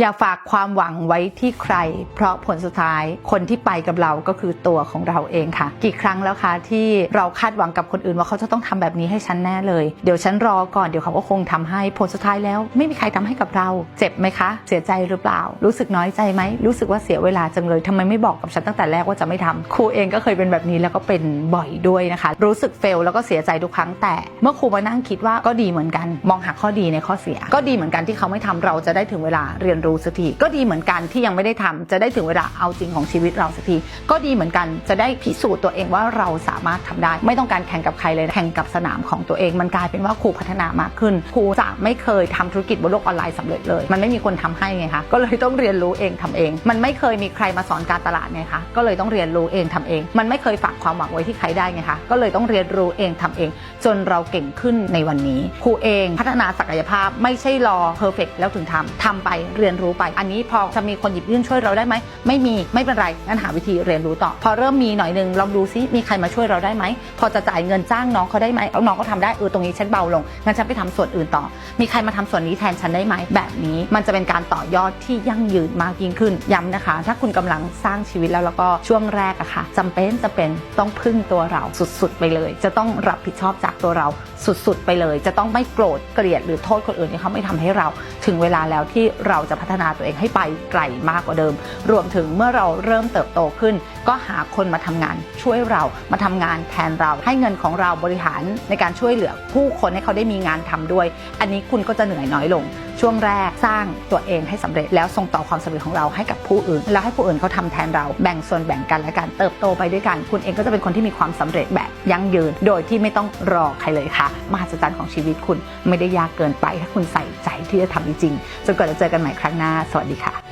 อย่าฝากความหวังไว้ที่ใคร เพราะผลสุดท้ายคนที่ไปกับเราก็คือตัวของเราเองค่ะ กี่ครั้งแล้วคะที่เราคาดหวังกับคนอื่นว่าเขาจะต้องทำแบบนี้ให้ฉันแน่เลย เดี๋ยวฉันรอก่อนเดี๋ยวเขาก็คงทำให้ผลสุดท้ายแล้ว ไม่มีใครทำให้กับเรา เจ็บไหมคะ เสียใจหรือเปล่า รู้สึกน้อยใจไหมรู้สึกว่าเสียเวลาจังเลยทำไมไม่บอกกับฉันตั้งแต่แรกว่าจะไม่ทำครูเองก็เคยเป็นแบบนี้แล้วก็เป็นบ่อยด้วยนะคะ รู้สึกเฟลแล้วก็เสียใจทุกครั้งแต่ เมื่อครูมานั่งคิดว่าก็ดีเหมือนกัน มองหาข้อดีในข้อเสีย ก็ดีเหมือนกันที่เขาไม่ทำเราจะได้ถึงเวลาเรียนรู้สักทีก็ดีเหมือนกันที่ยังไม่ได้ทำจะได้ถึงเวลาเอาจริงของชีวิตเราสักทีก็ดีเหมือนกันจะได้พิสูจน์ตัวเองว่าเราสามารถทำได้ ไม่ต้องการแข่งกับใครเลยแข่งกับสนามของตัวเอง มันกลายเป็นว่าครูพัฒนามากขึ้นครูจากไม่เคยทำธุรกิจบนโลกออนไลน์สำเร็จเลย มันไม่มีคนทำให้ไงคะก็เลยต้องเรียนรู้เองทำเอง มันไม่เคยมีใครมาสอนการตลาดไงคะก็เลยต้องเรียนรู้เองทำเอง มันไม่เคยฝากความหวังไว้ที่ใครได้ไงคะก็เลยต้องเรียนรู้เองทำเอง จนเราเก่งขึ้นในวันนี้ครูเองพัฒนาศักยภาพไม่ใช่รอเพอร์เฟกแล้วถึงทำทำไปเรียนรู้ไป อันนี้พอจะมีคนหยิบยื่นช่วยเราได้ไหมไม่มีไม่เป็นไรงั้นหาวิธีเรียนรู้ต่อ พอเริ่มมีหน่อยหนึงลองดูซิมีใครมาช่วยเราได้ไหมพอจะจ่ายเงินจ้างน้องเขาได้ไหมเอาน้องก็ทำได้เออตรงนี้ฉันเบาลงงั้นฉันไปทำส่วนอื่นต่อ มีใครมาทำส่วนนี้แทนฉันได้ไหมแบบนี้มันจะเป็นการต่อยอดที่ยั่งยืนมากยิ่งขึ้นย้ำนะคะ ถ้าคุณกำลังสร้างชีวิตแล้วแล้วก็ช่วงแรกอะค่ะจำเป็นจะเป็นต้องพึ่งตัวเราสุดๆ ไปเลย จะต้องรับผิดชอบจากตัวเราสุดๆ ไปเลย จะต้องไม่โกรธเกลียดหรือโทษคนอื่นที่เขาไม่ทำให้เรา ถึงเวลาแล้วที่เราจะพัฒนาตัวเองให้ไปไกลมากกว่าเดิม รวมถึงเมื่อเราเริ่มเติบโตขึ้น ก็หาคนมาทำงานช่วยเรามาทำงานแทนเราให้เงินของเราบริหารในการช่วยเหลือผู้คนให้เขาได้มีงานทำด้วย อันนี้คุณก็จะเหนื่อยน้อยลง ช่วงแรกสร้างตัวเองให้สำเร็จแล้วส่งต่อความสำเร็จของเราให้กับผู้อื่น แล้วให้ผู้อื่นเขาทำแทนเราแบ่งส่วนแบ่งกันและกันเติบโตไปด้วยกัน คุณเองก็จะเป็นคนที่มีความสำเร็จแบบยั่งยืน โดยที่ไม่ต้องรอใครเลยค่ะมหัศจรรย์ของชีวิตคุณไม่ได้ยากเกินไป ถ้าคุณใส่ใจที่จะทำจริงๆจนกว่าจะเจอกันใหม่ครั้งหน้า สวัสดีค่ะ